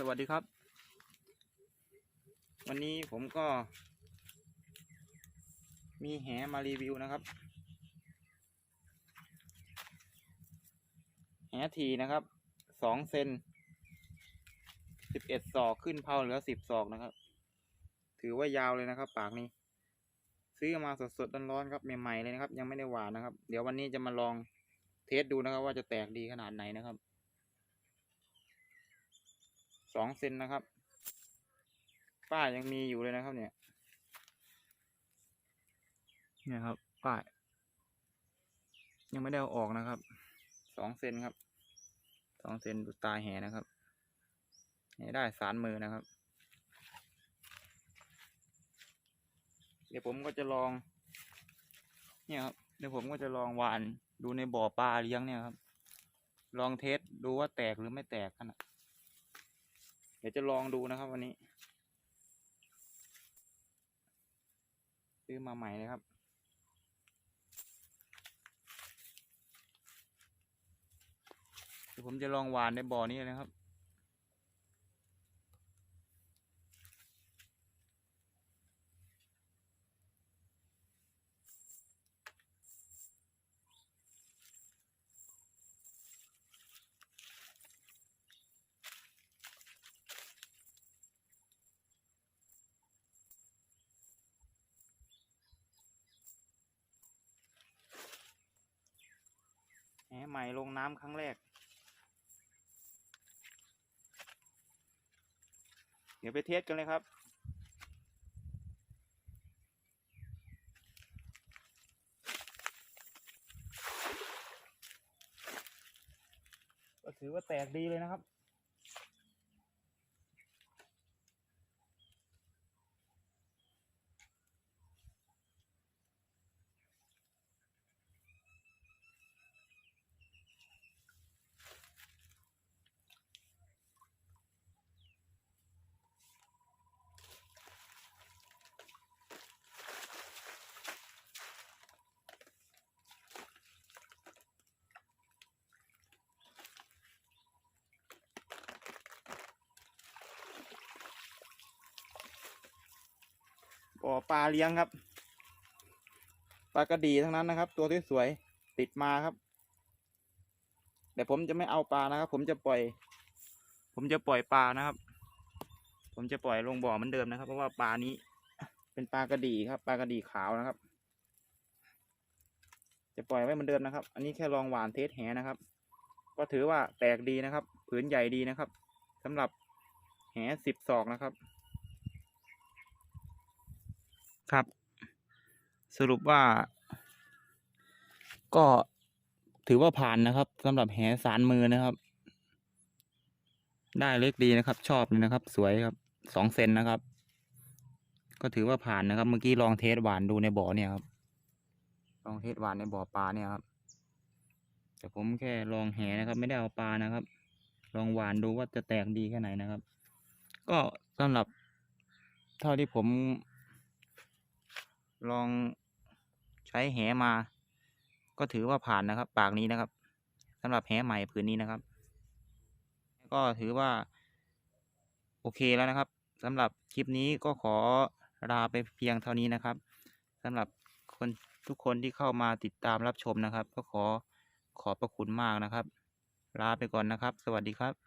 สวัสดีครับ วันนี้ผมก็ มีแหมารีวิวนะครับ แหทีนะครับสองเซนสิบเอ็ดศอกขึ้นเพาเหลือสิบศอกนะครับ ถือว่ายาวเลยนะครับ ปากนี้ ซื้อมาสดๆร้อนๆครับใหม่ๆเลยนะครับ ยังไม่ได้หวานนะครับ เดี๋ยววันนี้จะมาลองเทสดูนะครับ ว่าจะแตกดีขนาดไหนนะครับ สองเซนนะครับ ป้ายยังมีอยู่เลยนะครับ เนี่ย เนี่ยครับ ป้าย ยังไม่ได้เอาออกนะครับ สองเซนครับ สองเซนดูตาแหนะครับแหได้สารมือนะครับ เดี๋ยวผมก็จะลอง เนี่ยครับ เดี๋ยวผมก็จะลองหวานดูในบ่อปลาเลี้ยงเนี่ยครับ ลองเทสดูว่าแตกหรือไม่แตกขนาด เดี๋ยวจะลองดูนะครับ วันนี้ ซื้อมาใหม่เลยครับเดี๋ยวผมจะลองหวานในบ่อนี้นะครับ หใหม่ลงน้ำครั้งแรก เดี๋ยวไปเทสกันเลยครับ ก็ถือว่าแตกดีเลยนะครับ บ่อปลาเลี้ยงครับ ปลากระดีทั้งนั้นนะครับ ตัวที่สวยๆติดมาครับแต่ผมจะไม่เอาปลานะครับ ผมจะปล่อย ผมจะปล่อยปลานะครับ ผมจะปล่อยลงบ่อเหมือนเดิมนะครับ เพราะว่าปลานี้ เป็นปลากระดีครับ ปลากระดีขาวนะครับ จะปล่อยไว้เหมือนเดิมนะครับ อันนี้แค่ลองหวานเทสแหนะครับ ก็ถือว่าแตกดีนะครับ ผืนใหญ่ดีนะครับสำหรับแหสิบศอกนะครับ ครับ สรุปว่า ก็ถือว่าผ่านนะครับสำหรับแหสารมือนะครับ ได้เล็กดีนะครับ ชอบเลยนะครับ สวยครับสองเซนนะครับ ก็ถือว่าผ่านนะครับ เมื่อกี้ลองเทสหวานดูในบ่อเนี่ยครับ ลองเทสหวานในบ่อปลาเนี่ยครับแต่ผมแค่ลองแหนะครับ ไม่ได้เอาปลานะครับ ลองหวานดูว่าจะแตกดีแค่ไหนนะครับ ก็สำหรับเท่าที่ผม ลองใช้แหมา ก็ถือว่าผ่านนะครับ ปากนี้นะครับสำหรับแหใหม่ผืนนี้นะครับ ก็ถือว่า โอเคแล้วนะครับสำหรับคลิปนี้ก็ขอลาไปเพียงเท่านี้นะครับสำหรับคนทุกคนที่เข้ามาติดตามรับชมนะครับ ก็ขอขอบพระคุณมากนะครับ ลาไปก่อนนะครับ สวัสดีครับ